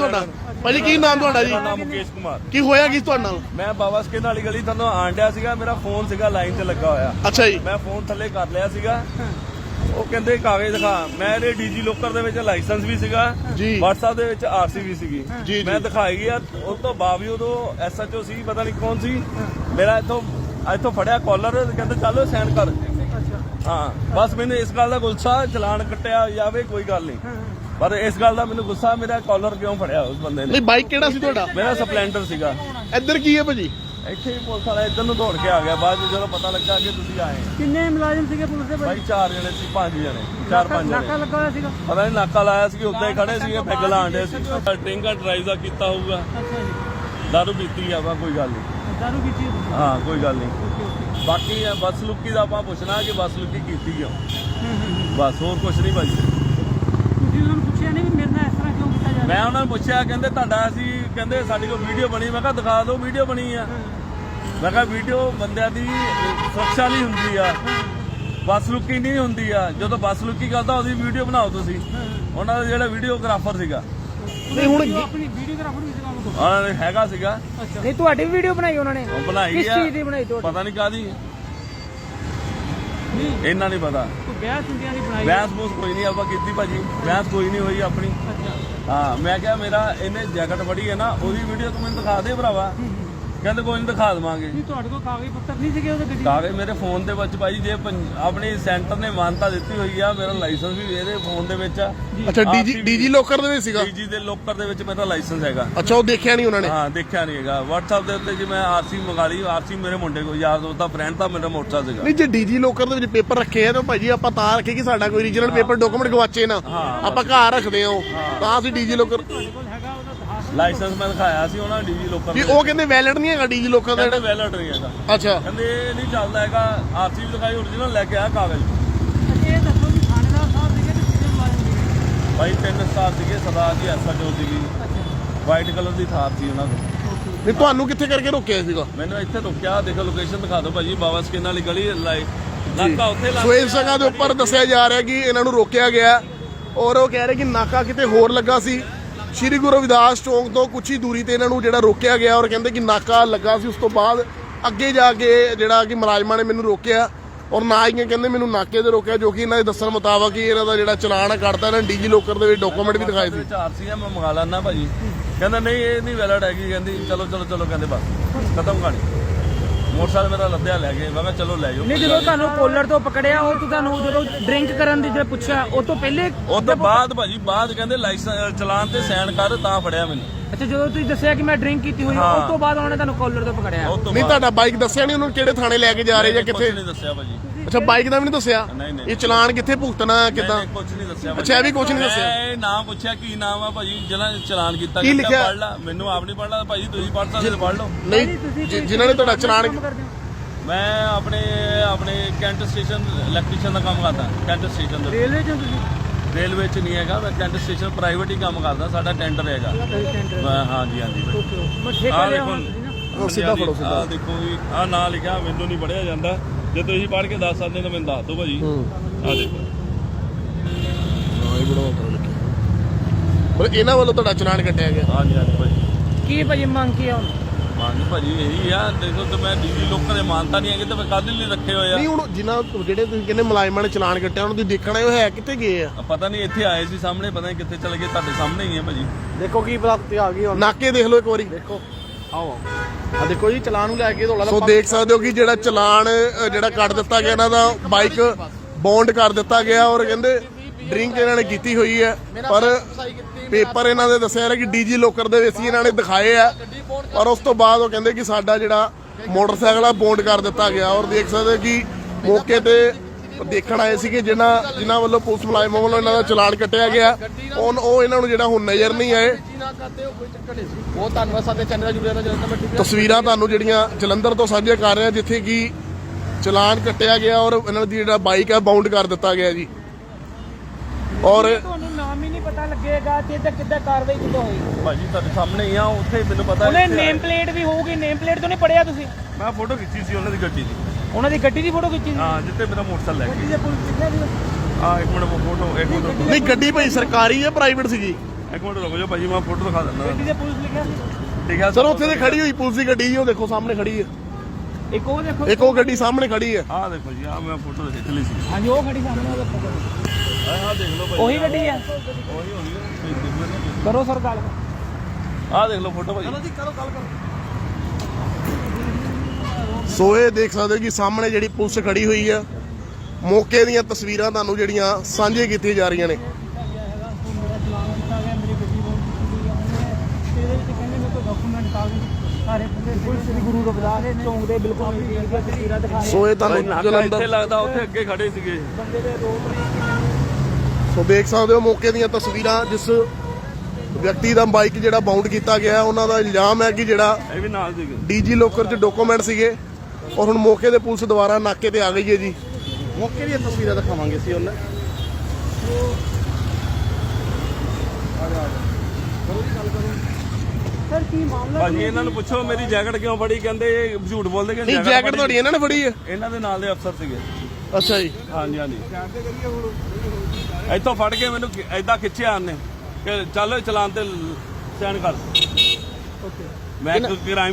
ਤੁਹਾਡਾ? ਭਾਜੀ ਕੀ ਨਾਮ ਤੁਹਾਡਾ ਜੀ? ਮੇਰਾ ਨਾਮ ਮੁਕੇਸ਼ ਕੁਮਾਰ। ਕੀ ਹੋਇਆ ਕੀ ਤੁਹਾਡੇ? ਨਾਲ ਮੈਂ ਬਾਬਾ ਸਕਿਨ ਵਾਲੀ ਗਲੀ ਤੁਹਾਨੂੰ ਆਣ ਡਿਆ ਸੀਗਾ ਮੇਰਾ ਫੋਨ ਸੀਗਾ ਲਾਈਨ ਤੇ ਲੱਗਾ ਹੋਇਆ। ਅੱਛਾ ਜੀ। ਮੈਂ ਫੋਨ ਥੱਲੇ ਕਰ ਲਿਆ ਸੀਗਾ। ਉਹ ਕਹਿੰਦੇ ਕਾਗਜ਼ ਦਿਖਾ। ਮੈਂ ਇਹਦੇ ਡੀਜੀ ਲੋਕਰ ਦੇ ਵਿੱਚ ਲਾਇਸੈਂਸ ਵੀ ਸੀਗਾ ਜੀ। WhatsApp ਦੇ ਵਿੱਚ ਆਰਸੀ ਵੀ ਸੀਗੀ। ਮੈਂ ਦਿਖਾਈ ਗਿਆ ਉਸ ਤੋਂ ਬਾਵਜੂਦ ਉਹ ਐਸਐਚਓ ਸੀ ਪਤਾ ਨਹੀਂ ਕੌਣ ਸੀ। ਮੇਰਾ ਇੱਥੋਂ ਇੱਥੋਂ ਫੜਿਆ ਕਾਲਰ ਕਹਿੰਦੇ ਚੱਲ ਸਾਈਨ ਕਰ। ਹਾਂ ਬਸ ਮੈਨੂੰ ਇਸ ਗੱਲ ਦਾ ਗੁੱਸਾ ਚਲਾਨ ਕੱਟਿਆ ਜਾਵੇ ਕੋਈ ਗੱਲ ਨਹੀਂ। ਪਰ ਇਸ ਗੱਲ ਦਾ ਮੈਨੂੰ ਗੁੱਸਾ ਮੇਰਾ ਕਾਲਰ ਕਿਉਂ ਫੜਿਆ ਉਸ ਬੰਦੇ ਨੇ? ਨਹੀਂ ਬਾਈਕ ਕਿਹੜਾ ਸੀ ਤੁਹਾਡਾ? ਮੇਰਾ ਸਪਲੈਂਡਰ ਸੀਗਾ। ਇੱਧਰ ਕੀ ਹੈ ਭਾਜੀ? ਇੱਥੇ ਹੀ ਪੁਲਿਸ ਵਾਲਾ ਇੱਧਰ ਨੂੰ ਦੌੜ ਕੇ ਆ ਗਿਆ। ਬਾਅਦ ਜਦੋਂ ਪਤਾ ਲੱਗਾ ਕਿ ਤੁਸੀਂ ਆਏ ਕਿੰਨੇ ਮੁਲਾਜ਼ਮ ਸੀਗੇ ਪੁਲਿਸ ਦੇ ਭਾਈ ਚਾਰ ਜਣੇ ਸੀ ਪੰਜ ਜਣੇ ਚਾਰ ਪੰਜ ਨਾਕਾ ਜਣੇ ਲੱਗਾ ਹੋਇਆ ਸੀਗਾ? ਪਤਾ ਨਹੀਂ ਨਾਕਾ ਲਾਇਆ ਸੀ ਉਦਾਂ ਹੀ ਖੜੇ ਸੀਗੇ ਪੈਗ ਲਾਣ ਦੇ ਸੀ। ਡਰਿੰਕ ਐਂਡ ਡਰਾਈਵ ਦਾ ਕੀਤਾ ਹੋਊਗਾ। ਅੱਛਾ ਜੀ। ਦਾਰੂ ਪੀਤੀ ਆ ਵਾ ਕੋਈ ਗੱਲ ਨਹੀਂ। ਦਾਰੂ ਪੀਤੀ ਹੈ ਕੋਈ ਗੱਲ ਨਹੀਂ। ਬਾਕੀ ਬੱਸ ਲੁੱਕੀ ਦਾ ਆਪਾਂ ਪੁੱਛਣਾ ਕਿ ਬੱਸ ਲੁੱਕੀ ਕੀਤੀ ਹੂੰ। ਬਸ ਹੋਰ ਕੁਝ ਨਹੀਂ ਭਾਜੀ। ਤੁਸੀਂ ਉਹਨਾਂ ਨੂੰ ਪੁੱਛਿਆ ਨਹੀਂ ਵੀ ਮੇਰੇ ਨਾਲ ਇਸ ਤਰ੍ਹਾਂ ਕਿਉਂ ਕੀਤਾ ਜਾ ਰਿਹਾ? ਮੈਂ ਉਹਨਾਂ ਨੂੰ ਪੁੱਛਿਆ ਕਹਿੰਦੇ ਤੁਹਾਡਾ ਅਸੀਂ ਕਹਿੰਦੇ ਸਾਡੀ ਕੋਲ ਵੀਡੀਓ ਬਣੀ ਮੈਂ ਕਿਹਾ ਦਿਖਾ ਦਿਓ ਵੀਡੀਓ ਬਣੀ ਆ। ਮੈਂ ਕਿਹਾ ਵੀਡੀਓ ਬੰਦਿਆਂ ਦੀ ਸੁਰੱਖਿਆ ਲਈ ਹੁੰਦੀ ਆ। ਬੱਸ ਲੁੱਕੀ ਨਹੀਂ ਹੁੰਦੀ ਆ। ਜਦੋਂ ਬੱਸ ਲੁੱਕੀ ਕਰਦਾ ਉਹਦੀ ਵੀਡੀਓ ਬਣਾਓ ਤੁਸੀਂ। ਉਹਨਾਂ ਦਾ ਜਿਹੜਾ ਵੀਡੀਓਗ੍ਰਾਫਰ ਸੀਗਾ। ਨਹੀਂ ਹੁਣ ਵੀਡੀਓ ਆਪਣੀ ਵੀਡੀਓਗ੍ਰਾਫਰ ਵੀ ਸੀਗਾ ਉਹਨਾਂ ਕੋਲ ਹੈਗਾ ਸੀਗਾ। ਅੱਛਾ। ਨਹੀਂ ਤੁਹਾਡੀ ਵੀ ਵੀਡੀਓ ਬਣਾਈ ਉਹਨਾਂ ਨੇ? ਉਹ ਬਣਾਈ ਕਿਸ ਆ। ਚੀਜ਼ ਦੀ ਬਣਾਈ ਤੁਹਾਡੀ? ਪਤਾ ਨਹੀਂ ਕਾਦੀ ਇਹਨਾਂ ਨਹੀਂ ਪਤਾ। ਕੋਈ ਬਣਾਈ। ਬਹਿਸ ਬੂਸ ਕੋਈ ਨਹੀਂ ਆਪਾਂ ਕੀਤੀ ਭਾਜੀ। ਬਹਿਸ ਕੋਈ ਨਹੀਂ ਹੋਈ ਆਪਣੀ। ਅੱਛਾ। ਹਾਂ ਮੈਂ ਕਿਹਾ ਮੇਰਾ ਇਹਨੇ ਜੈਕਟ ਫੜੀ ਹੈ ਨਾ ਉਹਦੀ ਵੀਡੀਓ ਤੂੰ ਮੈਨੂੰ ਦਿਖਾ ਦੇ ਭਰਾਵਾ। ਕਹਿੰਦੇ ਕੋਈ ਨਹੀਂ ਦਿਖਾ ਦਵਾਂਗੇ। ਨਹੀਂ ਤੁਹਾਡੇ ਕੋਲ ਕਾਗਜ਼ ਪੱਤਰ ਨਹੀਂ ਸੀਗੇ ਉਹਦੇ ਗੱਡੀ ਕਾਗਜ਼ ਮੇਰੇ ਫੋਨ ਦੇ ਵਿੱਚ ਭਾਈ ਜੇ ਪੰਜ- ਆਪਣੀ ਸੈਂਟਰ ਨੇ ਮਾਨਤਾ ਦਿੱਤੀ ਹੋਈ ਆ ਮੇਰਾ ਲਾਇਸੈਂਸ ਵੀ ਇਹਦੇ ਫੋਨ ਦੇ ਵਿੱਚ ਆ। ਅੱਛਾ ਡੀਜੀ ਡੀਜੀ ਲੋਕਰ ਦੇ ਵਿੱਚ ਸੀਗਾ? ਡੀਜੀ ਦੇ ਲੋਕਰ ਦੇ ਵਿੱਚ ਮੇਰਾ ਲਾਇਸੈਂਸ ਹੈਗਾ। ਅੱਛਾ ਉਹ ਦੇਖਿਆ ਨਹੀਂ ਉਹਨਾਂ ਨੇ? ਹਾਂ ਦੇਖਿਆ ਨਹੀਂ ਹੈਗਾ। WhatsApp ਦੇ ਉੱਤੇ ਜੇ ਮੈਂ ਆਰਸੀ ਮੰਗਾ ਲਈ ਆਰਸੀ ਮੇਰੇ ਮੁੰਡੇ ਕੋਲ ਯਾਰ ਦੋਸਤ ਦਾ ਫਰੈਂਡ ਤਾਂ ਮੇਰਾ ਮੋਟਰਸਾਈਕਲ ਸੀਗਾ। ਨਹੀਂ ਜੇ ਡੀਜੀ ਲੋਕਰ ਦੇ ਵਿੱਚ ਪੇਪਰ ਰੱਖੇ ਆ ਤਾਂ ਭਾਜੀ ਆਪਾਂ ਤਾਂ ਰੱਖੇ ਕਿ ਸਾਡਾ ਕੋਈ ਰੀਜਨਲ ਪੇਪਰ ਡਾਕੂਮੈਂਟ ਗਵਾਚੇ ਨਾ। ਆਪਾਂ ਘਰ ਰੱਖਦੇ ਆ ਉਹ। ਤਾਂ ਅਸੀਂ ਡੀਜੀ ਲੋਕਰ ਤੁਹਾਡੇ ਕੋਲ ਹੈਗਾ ਲਾਇਸੈਂਸ ਮੈਂ ਦਿਖਾਇਆ ਸੀ ਉਹਨਾਂ ਡੀਜੀ ਲੋਕਰ ਦੇ। ਉਹ ਕਹਿੰਦੇ ਵੈਲਿਡ ਨਹੀਂ ਹੈਗਾ ਡੀਜੀ ਲੋਕਰ ਦਾ ਕਹਿੰਦੇ ਜਿਹੜਾ ਵੈਲਿਡ ਨਹੀਂ ਹੈਗਾ। ਅੱਛਾ। ਕਹਿੰਦੇ ਇਹ ਨਹੀਂ ਚੱਲਦਾ ਹੈਗਾ। ਆਰਸੀ ਵੀ ਦਿਖਾਈ ਓਰੀਜਨਲ ਲੈ ਕੇ ਆ ਕਾਗਜ਼। ਅੱਛਾ ਇਹ ਦੱਸੋ ਵੀ ਥਾਣੇਦਾਰ ਸਾਹਿਬ ਸੀਗੇ ਤੇ ਕਿੰਨੇ ਮੁਲਾਜ਼ਮ ਸੀਗੇ? ਭਾਈ ਤਿੰਨ ਸਟਾਰ ਸੀਗੇ ਸਰਦਾਰ ਜੀ ਐਸਐਚਓ ਸੀਗੀ। ਵਾਈਟ ਕਲਰ ਦੀ ਥਾਰ ਸੀ ਉਹਨਾਂ ਕੋਲ ਨਹੀਂ ਤੁਹਾਨੂੰ ਕਿੱਥੇ ਕਰਕੇ ਰੋਕਿਆ ਸੀਗਾ? ਮੈਨੂੰ ਇੱਥੇ ਰੁਕਿਆ ਦੇਖੋ ਲੋਕੇਸ਼ਨ ਦਿਖਾ ਦਿਓ ਭਾਜੀ ਬਾਬਾ ਸਕਿਨ ਵਾਲੀ ਗਲੀ ਲਾਈ। ਨਾਕਾ ਉੱਥੇ ਲੱਗ ਸੋਏਬ ਸਿੰਘਾਂ ਦੇ ਉੱਪਰ ਦੱਸਿਆ ਜਾ ਰਿਹਾ ਕਿ ਇਹਨਾਂ ਨੂੰ ਰੋਕਿਆ ਗਿਆ। ਔਰ ਉਹ ਕਹਿ ਰਹੇ ਕਿ ਨਾਕਾ ਕਿਤੇ ਹੋਰ ਲੱਗਾ ਸੀ। ਸ਼੍ਰੀ ਗੁਰੂ ਰਵਿਦਾਸ ਚੌਂਕ ਤੋਂ ਕੁਛ ਹੀ ਦੂਰੀ ਤੇ ਇਹਨਾਂ ਨੂੰ ਜਿਹੜਾ ਰੋਕਿਆ ਗਿਆ ਔਰ ਕਹਿੰਦੇ ਕਿ ਨਾਕਾ ਲੱਗਾ ਸੀ, ਉਸ ਤੋਂ ਬਾਅਦ ਅੱਗੇ ਜਾ ਕੇ ਜਿਹੜਾ ਕਿ ਮੁਲਾਜ਼ਮਾਂ ਨੇ ਮੈਨੂੰ ਰੋਕਿਆ ਔਰ ਨਾ ਹੀ ਕਹਿੰਦੇ ਮੈਨੂੰ ਨਾਕੇ ਤੇ ਰੋਕਿਆ, ਜੋ ਕਿ ਇਹਨਾਂ ਦੇ ਦੱਸਣ ਮੁਤਾਬਕ ਹੀ ਇਹਨਾਂ ਦਾ ਜਿਹੜਾ ਚਲਾਨ ਆ ਕੱਢਤਾ ਇਹਨਾਂ ਡੀਜੀ ਲੋਕਰ ਦੇ ਵਿੱਚ ਡਾਕੂਮੈਂਟ ਵੀ ਦਿਖਾਏ ਸੀ। ਵਿੱਚ ਆਰਸੀ ਆ ਮੈਂ ਮੰਗਾ ਲੈਣਾ ਭਾਜੀ। ਕਹਿੰਦਾ, ਨਹੀਂ, ਇਹ ਨਹੀਂ ਵੈਲਿਡ ਹੈਗੀ। ਕਹਿੰਦੀ, ਚਲੋ ਚਲੋ ਚਲੋ, ਕਹਿੰਦੇ, ਬਸ, ਖਤਮ ਕਹਾਣੀ। ਮੋਟਰਸਾਈਕਲ ਮੇਰਾ ਲੱਭਿਆ ਲੈ ਗਏ। ਮੈਂ ਕਿਹਾ ਚਲੋ ਲੈ ਜਾਓ। ਨਹੀਂ ਜਦੋਂ ਤੁਹਾਨੂੰ ਕੋਲਰ ਤੋਂ ਪਕੜਿਆ ਉਹ ਤੋਂ ਤੁਹਾਨੂੰ ਜਦੋਂ ਡਰਿੰਕ ਕਰਨ ਦੀ ਜਿਹੜਾ ਪੁੱਛਿਆ ਉਹ ਤੋਂ ਪਹਿਲੇ ਉਹ ਤੋਂ ਬਾਅਦ ਭਾਜੀ ਬਾਅਦ ਕਹਿੰਦੇ ਲਾਇਸੈਂਸ ਚਲਾਨ ਤੇ ਸਾਈਨ ਕਰ ਤਾਂ ਫੜਿਆ ਮੈਨੂੰ। ਅੱਛਾ ਜਦੋਂ ਤੁਸੀਂ ਦੱਸਿਆ ਕਿ ਮੈਂ ਡਰਿੰਕ ਕੀਤੀ ਹੋਈ ਹੈ। ਉਸ ਤੋਂ ਬਾਅਦ ਉਹਨਾਂ ਤੁਹਾਨੂੰ ਕੋਲਰ ਤੋਂ ਪਕੜਿਆ? ਉਹ ਤੋਂ ਨਹੀਂ ਬਾਅਦ। ਤੁਹਾਡਾ ਬਾਈਕ ਦੱਸਿਆ ਨਹੀਂ ਉਹਨੂੰ ਕਿਹੜੇ ਥਾਣੇ ਲੈ ਕੇ ਜਾ ਰਹੇ ਜਾਂ ਕੁਛ ਕਿੱਥੇ? ਨਹੀਂ ਦੱਸਿਆ ਭਾਜੀ। ਅੱਛਾ ਬਾਈਕ ਦਾ ਵੀ ਨਹੀਂ ਦੱਸਿਆ? ਨਹੀਂ, ਨਹੀਂ। ਇਹ ਚਲਾਨ ਕਿੱਥੇ ਭੁਗਤਣਾ ਕਿਦਾਂ? ਨਹੀਂ ਦੱਸਿਆ ਅੱਛਾ, ਇਹ ਵੀ ਕੁਛ ਨਹੀਂ ਦੱਸਿਆ। ਮੈਂ ਇਹ ਨਾਮ ਪੁੱਛਿਆ ਕੀ ਨਾਮ ਆ ਭਾਜੀ ਜਿਹਨਾਂ ਨੇ ਚਲਾਨ ਕੀਤਾ ਕੀ ਕਹਿੰਦਾ ਲਿਖਿਆ? ਪੜ੍ਹ ਲਾ। ਮੈਨੂੰ ਆਪ ਨਹੀਂ ਪੜ੍ਹਨਾ ਭਾਜੀ ਤੁਸੀਂ ਪੜ੍ਹ ਸਕਦੇ ਪੜ੍ਹ ਲਓ। ਨਹੀਂ ਜਿ- ਜਿਨ੍ਹਾਂ ਨੇ ਤੁਹਾਡਾ ਚਲਾਨ ਮੈਂ ਆਪਣੇ ਆਪਣੇ ਕੈਂਟ ਸਟੇਸ਼ਨ ਇਲੈਕਟ੍ਰੀਸ਼ੀਅਨ ਦਾ ਕੰਮ ਕਰਦਾ ਕੈਂਟ ਸਟੇਸ਼ਨ ਦੇ ਰੇਲਵੇ ਚੋਂ ਤੁਸੀਂ? ਰੇਲਵੇ ਚ ਨਹੀਂ ਹੈਗਾ ਮੈਂ ਕੈਂਟ ਸਟੇਸ਼ਨ ਪ੍ਰਾਈਵੇਟ ਹੀ ਕੰਮ ਕਰਦਾ ਸਾਡਾ ਟੈਂਡਰ ਹੈਗਾ। ਮੈਂ ਹਾਂਜੀ ਹਾਂਜੀ। ਮੈਂ ਠੇਕਾ ਆਹ ਲਿਆ ਦੇਖੋ ਹੋਣਾ। ਉਹ ਸਿੱਧਾ ਫੜੋ, ਸਿੱਧਾ। ਆ ਦੇਖੋ ਵੀ ਆ ਨਾਂ ਲਿਖਿਆ ਮੈਨੂੰ ਨਹੀਂ ਪੜਿਆ ਜਾਂਦਾ। ਜੇ ਤੁਸੀਂ ਪੜ੍ਹ ਕੇ ਦੱਸ ਸਕਦੇ ਤਾਂ ਮੈਨੂੰ ਦੱਸ ਦਿਓ ਭਾਜੀ। ਆ ਦੇਖੋ। ਪਰ ਇਹਨਾਂ ਵੱਲੋਂ ਤੁਹਾਡਾ ਚਲਾਨ ਕੱਟਿਆ ਗਿਆ। ਹਾਂਜੀ ਹਾਂਜੀ ਭਾਜੀ। ਕੀ ਭਾਜੀ ਮੰਗ ਕੀ ਆ ਹੁਣ? ਮੰਗ ਭਾਜੀ ਇਹੀ ਆ ਦੇਖੋ ਤੇ ਮੈਂ ਡੀਜੀ ਲੋਕਾਂ ਦੇ ਮਾਨਤਾ ਨਹੀਂ ਹੈਗੇ ਤੇ ਮੈਂ ਕਾਹਦੇ ਲਈ ਰੱਖੇ ਹੋਏ ਆ। ਨਹੀਂ ਹੁਣ ਜਿਨ੍ਹਾਂ ਜਿਹੜੇ ਤੁਸੀਂ ਕਹਿੰਦੇ ਮੁਲਾਜ਼ਮਾਂ ਨੇ ਚਲਾਨ ਕੱਟਿਆ ਉਹਨਾਂ ਦੀ ਦੇਖਣਾ ਇਹ ਹੈ ਕਿੱਥੇ ਗਏ ਆ? ਪਤਾ ਨਹੀਂ ਇੱਥੇ ਆਏ ਸੀ ਸਾਹਮਣੇ ਪਤਾ ਨਹੀਂ ਕਿੱਥੇ ਚਲੇ ਗਏ ਤੁਹਾਡੇ ਸਾਹਮਣੇ ਹੀ ਹੈ ਭਾਜੀ। ਦੇਖੋ ਕੀ ਪ੍ਰਾਪਤੀ ਆ ਗਈ ਹੁਣ। ਨਾਕੇ ਦੇਖ ਲਓ ਇੱਕ ਵਾਰੀ। ਦੇਖੋ। ਆਓ ਆ ਦੇਖੋ ਜੀ ਚਲਾਨ ਨੂੰ ਲੈ ਕੇ ਧੋਲਾ ਸੋ ਦੇਖ ਸਕਦੇ ਹੋ ਕਿ ਜਿਹੜਾ ਚਲਾਨ ਅ, ਜਿਹੜਾ ਕੱਟ ਦਿੱਤਾ ਗਿਆ ਇਹਨਾਂ ਦਾ ਬਾਈਕ ਬੌਂਡ ਕਰ ਦਿੱਤਾ ਗਿਆ ਔਰ ਕਹਿੰਦੇ ਡਰਿੰਕ ਇਹਨਾਂ ਨੇ ਕੀਤੀ ਹੋਈ ਹੈ। ਪਰ ਪੇਪਰ ਇਹਨਾਂ ਦੇ ਦੱਸਿਆ ਰਿਹਾ ਕਿ ਡੀਜੀ ਲੋਕਰ ਦੇ ਵਿੱਚ ਹੀ ਇਹਨਾਂ ਨੇ ਦਿਖਾਏ ਆ। ਪਰ ਉਸ ਤੋਂ ਬਾਅਦ ਉਹ ਕਹਿੰਦੇ ਕਿ ਸਾਡਾ ਜਿਹੜਾ ਮੋਟਰਸਾਈਕਲ ਆ ਬੌਂਡ ਕਰ ਦਿੱਤਾ ਗਿਆ। ਔਰ ਦੇਖ ਸਕਦੇ ਹੋ ਕਿ ਮੌਕੇ ਤੇ ਦੇਖਣ ਆਏ ਸੀਗੇ ਜਿਨ੍ਹਾਂ ਜਿਨ੍ਹਾਂ ਵੱਲੋਂ ਪੁਲਿਸ ਮੁਲਾਜ਼ਮਾਂ ਵੱਲੋਂ ਇਹਨਾਂ ਦਾ ਚਲਾਨ ਕੱਟਿਆ ਗਿਆ। ਉਹ ਉਹ ਇਹਨਾਂ ਨੂੰ ਜਿਹੜਾ ਹੁਣ ਨਜ਼ਰ ਨਹੀਂ ਆਏ। ਧੰਨਵਾਦ ਸਾਡੇ ਚੈਨਲ ਦਾ ਜੁੜਿਆ ਤਸਵੀਰਾਂ ਤੁਹਾਨੂੰ ਜਿਹੜੀਆਂ ਜਲੰਧਰ ਤੋਂ ਸਾਂਝੀਆਂ ਕਰ ਰਹੇ ਹਾਂ ਜਿੱਥੇ ਕਿ ਚਲਾਨ ਕੱਟਿਆ ਗਿਆ ਔਰ ਇਹਨਾਂ ਦੀ ਜਿਹੜਾ ਬਾਈਕ ਹੈ ਬਾਉਂਡ ਕਰ ਦਿੱਤਾ ਗਿਆ ਜੀ। ਔਰ ਤੁਹਾਨੂੰ ਨਾਮ ਹੀ ਨਹੀਂ ਪਤਾ ਲੱਗੇਗਾ ਤੇ ਇਹਦਾ ਕਿੱਦਾਂ ਕਾਰਵਾਈ ਕਿੱਦਾਂ ਹੋਏਗੀ ਭਾਜੀ ਤੁਹਾਡੇ ਸਾਹਮਣੇ ਹੀ ਆ ਉੱਥੇ ਮੈਨੂੰ ਪਤਾ ਉਹਨੇ ਨੇਮ ਪਲੇਟ ਵੀ ਹੋਊਗੀ ਨੇਮ ਪਲੇਟ ਤੋਂ ਨਹੀਂ ਪੜਿਆ ਤੁਸੀਂ? ਮੈਂ ਫੋਟੋ ਖਿੱਚੀ ਸੀ ਉਹਨਾਂ ਦੀ ਗੱਡੀ ਦੀ। ਉਹਨਾਂ ਦੀ ਗੱਡੀ ਦੀ ਫੋਟੋ ਖਿੱਚੀ ਸੀ? ਹਾਂ ਜਿੱਥੇ ਮੇਰਾ ਮੋਟਰਸਾਈਕਲ ਲੈ ਕੇ ਜੇ ਪੁਲਿਸ ਕਿੱਥੇ ਸੀ ਆ ਇੱਕ ਮਿੰਟ ਫੋਟੋ ਇੱਕ ਮਿੰਟ ਨਹੀਂ ਗੱਡੀ ਭਾਈ ਸਰਕਾਰੀ ਹੈ ਪ੍ਰਾਈਵੇਟ ਸੀਗੀ। ਇੱਕ ਮਿੰਟ ਰੁਕੋ ਜੋ ਭਾਜੀ ਮੈਂ ਫੋਟੋ ਦਿਖਾ ਦਿੰਦਾ। ਗੱਡੀ ਦੇ ਪੁਲਿਸ ਲਿਖਿਆ ਸੀ? ਠੀਕ ਹੈ ਸਰ ਉੱਥੇ ਤੇ ਖੜੀ ਹੋਈ ਪੁਲਿਸ ਦੀ ਗੱਡੀ ਉਹ ਦੇਖੋ ਸਾਹਮਣੇ ਖੜੀ ਹੈ ਇੱਕ ਉਹ ਦੇਖੋ। ਇੱਕ ਉਹ ਗੱਡੀ ਸਾਹਮਣੇ ਖੜੀ ਹੈ ਆਹ ਦੇਖੋ ਜੀ ਆਹ ਮੈਂ ਫੋਟੋ ਖਿੱਚ ਲਈ ਸੀ। ਹਾਂਜੀ ਉਹ ਖੜੀ ਸਾਹਮਣੇ ਉਹਦੇ ਉੱਪਰ। ਆਹ ਆਹ ਦੇਖ ਲਓ ਭਾਜੀ ਉਹੀ ਗੱਡੀ ਆ। ਉਹੀ ਹੋਣੀ ਹੈ ਕਰੋ ਸਰ ਗੱਲ ਆਹ ਦੇਖ ਲਓ ਫੋਟੋ ਭਾਜੀ ਜੀ ਕਰੋ ਗੱਲ ਕਰੋ। ਸੋ ਇਹ ਦੇਖ ਸਕਦੇ ਹੋ ਕਿ ਸਾਹਮਣੇ ਜਿਹੜੀ ਪੁਲਿਸ ਖੜੀ ਹੋਈ ਆ ਮੌਕੇ ਦੀਆਂ ਤਸਵੀਰਾਂ ਤੁਹਾਨੂੰ ਜਿਹੜੀਆਂ ਸਾਂਝੇ ਕੀਤੀਆਂ ਜਾ ਰਹੀਆਂ ਨੇ। ਹੈ ਸੋ ਇਹ ਤੁਹਾਨੂੰ ਇੱਥੇ ਜਲੰਧਰ ਲੱਗਦਾ ਉੱਥੇ ਅੱਗੇ ਖੜੇ ਸੀਗੇ। ਸੋ ਦੇਖ ਸਕਦੇ ਹੋ ਮੌਕੇ ਦੀਆਂ ਤਸਵੀਰਾਂ ਜਿਸ ਵਿਅਕਤੀ ਦਾ ਬਾਈਕ ਜਿਹੜਾ ਬਾਉਂਡ ਕੀਤਾ ਗਿਆ ਉਹਨਾਂ ਦਾ ਇਲਜ਼ਾਮ ਹੈ ਕਿ ਜਿਹੜਾ ਇਹ ਵੀ ਨਾਲ ਸੀਗੇ। ਡੀਜੀ ਲੋਕਰ 'ਚ ਡਾਕੂਮੈਂਟ ਸੀਗੇ। ਔਰ ਹੁਣ ਮੌਕੇ ਤੇ ਪੁਲਿਸ ਦੁਬਾਰਾ ਨਾਕੇ ਤੇ ਆ ਗਈ ਹੈ ਜੀ। ਮੌਕੇ ਦੀਆਂ ਤਸਵੀਰਾਂ ਦਿਖਾਵਾਂਗੇ ਸੀ ਉਹਨਾਂ ਸਰ ਕੀ ਮਾਮਲਾ ਭਾਜੀ ਇਹਨਾਂ ਨੂੰ ਪੁੱਛੋ ਮੇਰੀ ਜੈਕਟ ਕਿਉਂ ਫੜੀ? ਕਹਿੰਦੇ ਇਹ ਝੂਠ ਬੋਲਦੇ ਕਿ ਨਹੀਂ ਜੈਕਟ ਤੁਹਾਡੀ ਇਹਨਾਂ ਨੇ ਫੜੀ ਹੈ? ਇਹਨਾਂ ਦੇ ਨਾਲ ਦੇ ਅਫਸਰ ਸੀਗੇ। ਅੱਛਾ ਜੀ। ਹਾਂਜੀ ਹਾਂਜੀ। ਇੱਥੋਂ ਫੜ ਕੇ ਮੈਨੂੰ ਐਦਾਂ ਖਿੱਚਿਆ ਉਹਨੇ ਕਿ ਚੱਲ ਚਲਾਨ ਤੇ ਸਾਈਨ ਕਰ। ਮੈਂ ਇੱਕ ਕ੍ਰਾਈਮ